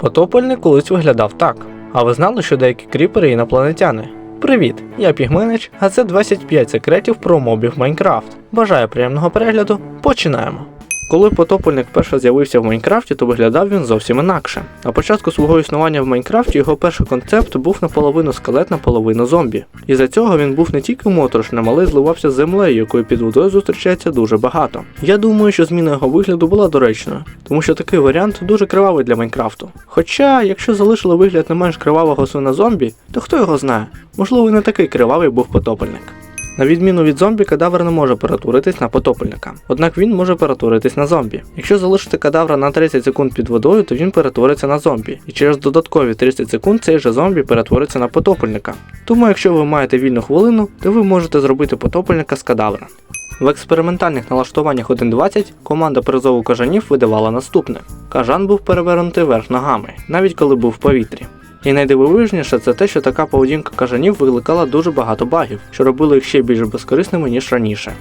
Потопельник колись виглядав так. А ви знали, що деякі кріпери інопланетяни? Привіт, я Пігминич, а це 25 секретів про мобів Майнкрафт. Бажаю приємного перегляду. Починаємо. Коли потопельник перше з'явився в Майнкрафті, то виглядав він зовсім інакше. На початку свого існування в Майнкрафті його перший концепт був наполовину скелет, наполовину зомбі. І за цього він був не тільки моторошним, але й зливався з землею, якою під водою зустрічається дуже багато. Я думаю, що зміна його вигляду була доречною, тому що такий варіант дуже кривавий для Майнкрафту. Хоча, якщо залишили вигляд не менш кривавого свина зомбі, то хто його знає? Можливо, і не такий кривавий був потопельник. На відміну від зомбі, кадавр не може перетворитись на потопельника, однак він може перетворитись на зомбі. Якщо залишити кадавра на 30 секунд під водою, то він перетвориться на зомбі, і через додаткові 30 секунд цей же зомбі перетвориться на потопельника. Тому, якщо ви маєте вільну хвилину, то ви можете зробити потопельника з кадавра. В експериментальних налаштуваннях 1.20 команда призову кажанів видавала наступне: кажан був перевернутий вверх ногами, навіть коли був в повітрі. І найдивовижніше це те, що така поведінка кажанів викликала дуже багато багів, що робило їх ще більш безкорисними, ніж раніше.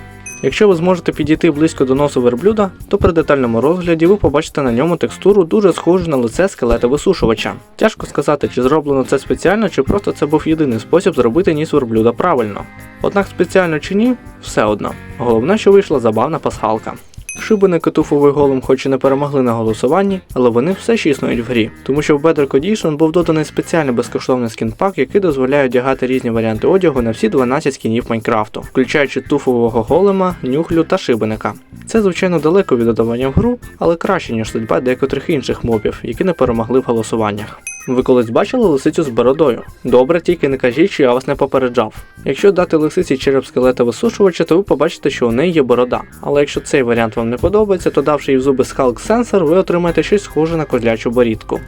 Якщо ви зможете підійти близько до носу верблюда, то при детальному розгляді ви побачите на ньому текстуру дуже схожу на лице скелета висушувача. Тяжко сказати, чи зроблено це спеціально, чи просто це був єдиний спосіб зробити ніс верблюда правильно. Однак спеціально чи ні, все одно. Головне, що вийшла забавна пасхалка. Шибеники туфовий голем хоч і не перемогли на голосуванні, але вони все ще існують в грі, тому що в Bedrock Edition був доданий спеціальний безкоштовний скінпак, який дозволяє одягати різні варіанти одягу на всі 12 скінів Майнкрафту, включаючи туфового голема, нюхлю та шибеника. Це, звичайно, далеко від додавання в гру, але краще, ніж судьба деякотрих інших мобів, які не перемогли в голосуваннях. Ви колись бачили лисицю з бородою? Добре, тільки не кажіть, що я вас не попереджав. Якщо дати лисиці череп скелета висушувача, то ви побачите, що у неї є борода. Але якщо цей варіант вам не подобається, то давши їй в зуби Skulk Sensor, ви отримаєте щось схоже на козлячу борідку.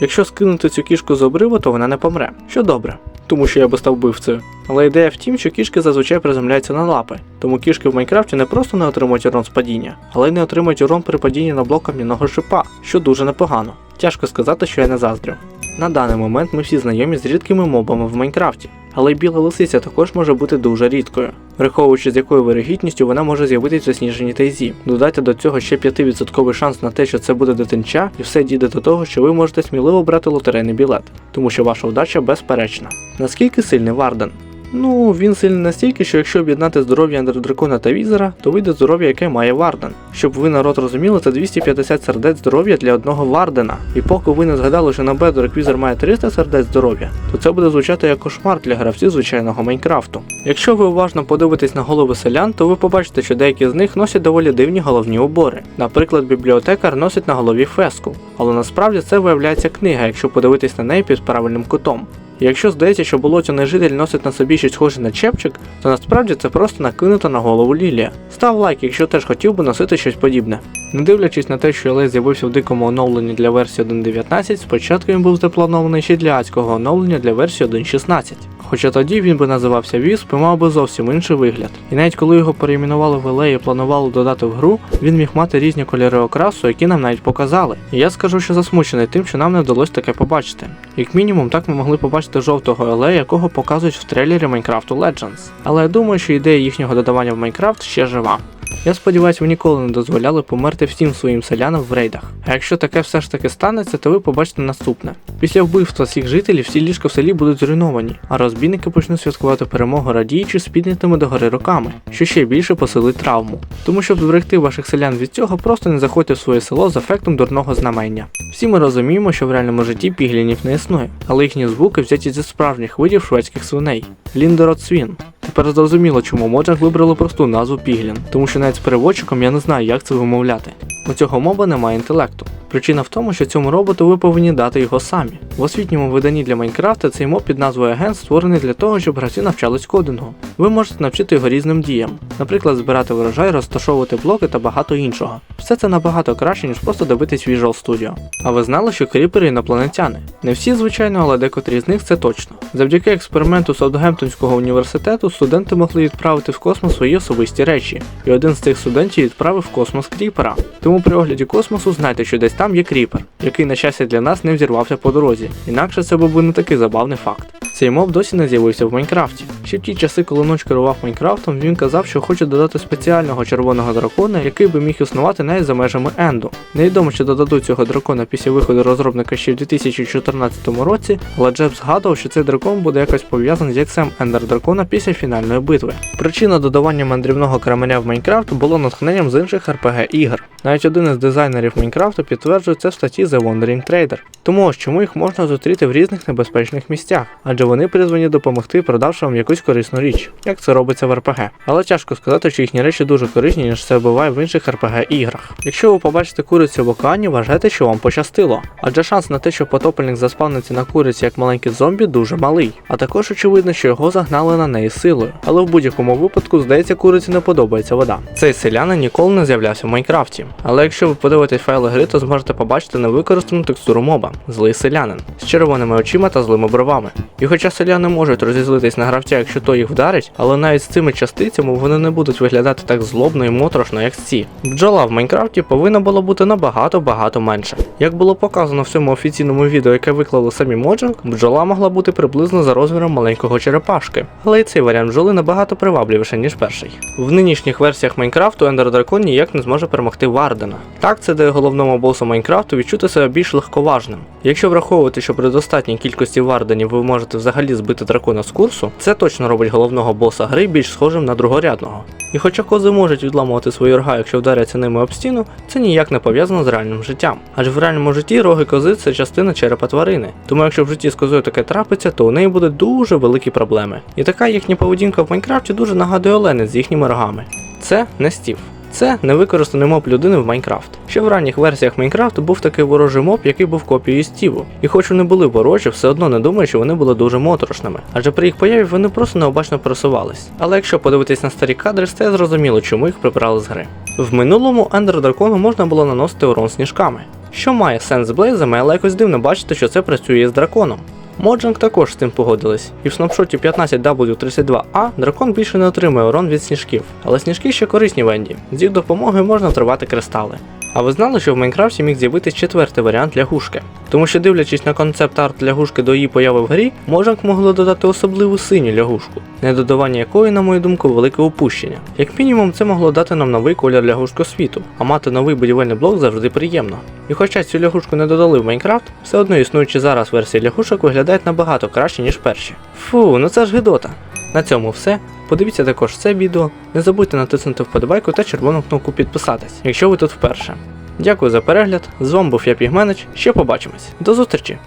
Якщо скинути цю кішку з обриву, то вона не помре, що добре, тому що я би став вбивцею. Але ідея в тім, що кішки зазвичай приземляються на лапи, тому кішки в Майнкрафті не просто не отримують урон з падіння, але й не отримують урон при падінні на блок кам'яного шипа, що дуже непогано. Тяжко сказати, що я не заздрю. На даний момент ми всі знайомі з рідкими мобами в Майнкрафті, але й біла лисиця також може бути дуже рідкою, враховуючи з якою вирогідністю вона може з'явитися в засніженій тайзі. Додайте до цього ще 5% шанс на те, що це буде дитинча, і все дійде до того, що ви можете сміливо брати лотерейний білет, тому що ваша удача безперечна. Наскільки сильний Варден? Ну, він сильний настільки, що якщо об'єднати здоров'я андердракона та візера, то вийде здоров'я, яке має Варден. Щоб ви народ розуміли, це 250 сердець здоров'я для одного Вардена. І поки ви не згадали, що на Бедорик візер має 300 сердець здоров'я, то це буде звучати як кошмар для гравців звичайного Майнкрафту. Якщо ви уважно подивитесь на голови селян, то ви побачите, що деякі з них носять доволі дивні головні убори. Наприклад, бібліотекар носить на голові феску, але насправді це виявляється книга, якщо подивитись на неї під правильним кутом. Якщо здається, що болотяний житель носить на собі щось схоже на чепчик, то насправді це просто накинуто на голову Лілія. Став лайк, якщо теж хотів би носити щось подібне. Не дивлячись на те, що Елей з'явився в дикому оновленні для версії 1.19, спочатку він був запланований ще для адського оновлення для версії 1.16. Хоча тоді він би називався Вісп і мав би зовсім інший вигляд. І навіть коли його перейменували в Елей і планували додати в гру, він міг мати різні кольори окрасу, які нам навіть показали. І я скажу, що засмучений тим, що нам не вдалося таке побачити. Як мінімум, так ми могли побачити жовтого Елея, якого показують в трейлері Minecraft Legends. Але я думаю, що ідея їхнього додавання в Майнкрафт ще жива. Я сподіваюся, ви ніколи не дозволяли померти всім своїм селянам в рейдах. А якщо таке все ж таки станеться, то ви побачите наступне: після вбивства всіх жителів всі ліжка в селі будуть зруйновані, а розбійники почнуть святкувати перемогу, радіючи з піднятими догори руками, що ще більше посилить травму. Тому щоб зберегти ваших селян від цього, просто не заходьте в своє село з ефектом дурного знамення. Всі ми розуміємо, що в реальному житті піглінів не існує, але їхні звуки взяті зі справжніх видів шведських свиней. Ліндерот свін. Тепер зрозуміло, чому Моджанг вибрали просту назву Піглін, тому що навіть з переводчиком я не знаю, як це вимовляти. У цього моба немає інтелекту. Причина в тому, що цьому роботу ви повинні дати його самі. В освітньому виданні для Майнкрафта цей моб під назвою Агент створений для того, щоб гравці навчались кодингу. Ви можете навчити його різним діям, наприклад, збирати врожай, розташовувати блоки та багато іншого. Все це набагато краще, ніж просто дивитись Visual Studio. А ви знали, що кріпери інопланетяни? Не всі, звичайно, але декотрі з них це точно. Завдяки експерименту Саутгемптонського університету студенти могли відправити в космос свої особисті речі, і один з цих студентів відправив в космос кріпера. Тому при огляді космосу знайте, що десь там є кріпер, який, на щастя для нас, не взірвався по дорозі. Інакше це був би не такий забавний факт. Цей моб досі не з'явився в Майнкрафті. Ще в ті часи, коли ноч керував Майнкрафтом, він казав, що хоче додати спеціального червоного дракона, який би міг існувати навіть за межами Енду. Невідомо, чи додадуть цього дракона після виходу розробника ще в 2014 році, але Джеб згадував, що цей дракон буде якось пов'язаний з яйцем Ендер дракона після фінальної битви. Причина додавання мандрівного кременя в Майнкрафт було натхненням з інших RPG ігор. Навіть один із дизайнерів Майнкрафту підтверджує це в статті The Wandering Trader. Тому чому їх можна зустріти в різних небезпечних місцях, адже вони призвані допомогти, продавши вам якусь корисну річ, як це робиться в RPG. Але тяжко сказати, що їхні речі дуже корисні, ніж це буває в інших RPG іграх. Якщо ви побачите курицю в океані, вважайте, що вам пощастило, адже шанс на те, що потопельник заспавниться на куриці як маленький зомбі, дуже малий. А також очевидно, що його загнали на неї силою. Але в будь-якому випадку, здається, куриці не подобається вода. Цей селянин ніколи не з'являвся в Майнкрафті. Але якщо ви подивитесь файли гри, то зможете побачити невикористану текстуру моба злий селянин з червоними очима та злими бровами. І хоча селяни можуть розізлитись на гравця, якщо той їх вдарить, але навіть з цими частицями вони не будуть виглядати так злобно і моторошно, як ці. Бджола в Майнкрафті повинна була бути набагато-багато менше. Як було показано в цьому офіційному відео, яке виклали самі Моджанг, бджола могла бути приблизно за розміром маленького черепашки. Але і цей варіант бджоли набагато привабливіше, ніж перший. В нинішніх версіях Майнкрафту Ендер Дракон ніяк не зможе перемогти Вардена. Так це дає головному босу Майнкрафту відчути себе більш легковажним. Якщо враховувати, що при достатній кількості варденів ви можете взагалі збити дракона з курсу, це точно робить головного боса гри більш схожим на другорядного. І хоча кози можуть відламувати свої рога, якщо вдаряться ними об стіну, це ніяк не пов'язано з реальним життям. Адже в реальному житті роги кози це частина черепа тварини. Тому якщо в житті з козою таке трапиться, то у неї будуть дуже великі проблеми. І така їхня поведінка в Майнкрафті дуже нагадує оленець з їхніми рогами. Це не стів. Це невикористаний моб людини в Майнкрафт. Ще в ранніх версіях Майнкрафту був такий ворожий моб, який був копією Стіву. І хоч вони були ворожі, все одно не думаю, що вони були дуже моторошними. Адже при їх появі вони просто необачно пересувались. Але якщо подивитись на старі кадри, стає зрозуміло, чому їх прибрали з гри. В минулому Ендер Дракону можна було наносити урон сніжками. Що має сенс з блейзами, але якось дивно бачити, що це працює з драконом. Моджанг також з тим погодились, і в снапшоті 15W32A дракон більше не отримує урон від сніжків, але сніжки ще корисні в Енді. З їх допомогою можна втривати кристали. А ви знали, що в Майнкрафті міг з'явитись четвертий варіант лягушки? Тому що дивлячись на концепт арт лягушки до її появи в грі, Моджанг могли додати особливу синю лягушку, недодавання якої, на мою думку, велике упущення. Як мінімум, це могло дати нам новий колір лягушку світу, а мати новий будівельний блок завжди приємно. І хоча цю лягушку не додали в Майнкрафт, все одно існуючі зараз версії лягушок виглядають набагато краще, ніж перші. Фу, ну це ж гидота. На цьому все. Подивіться також це відео, не забудьте натиснути вподобайку та червону кнопку підписатись, якщо ви тут вперше. Дякую за перегляд, з вами був я Пігменич, ще побачимось. До зустрічі!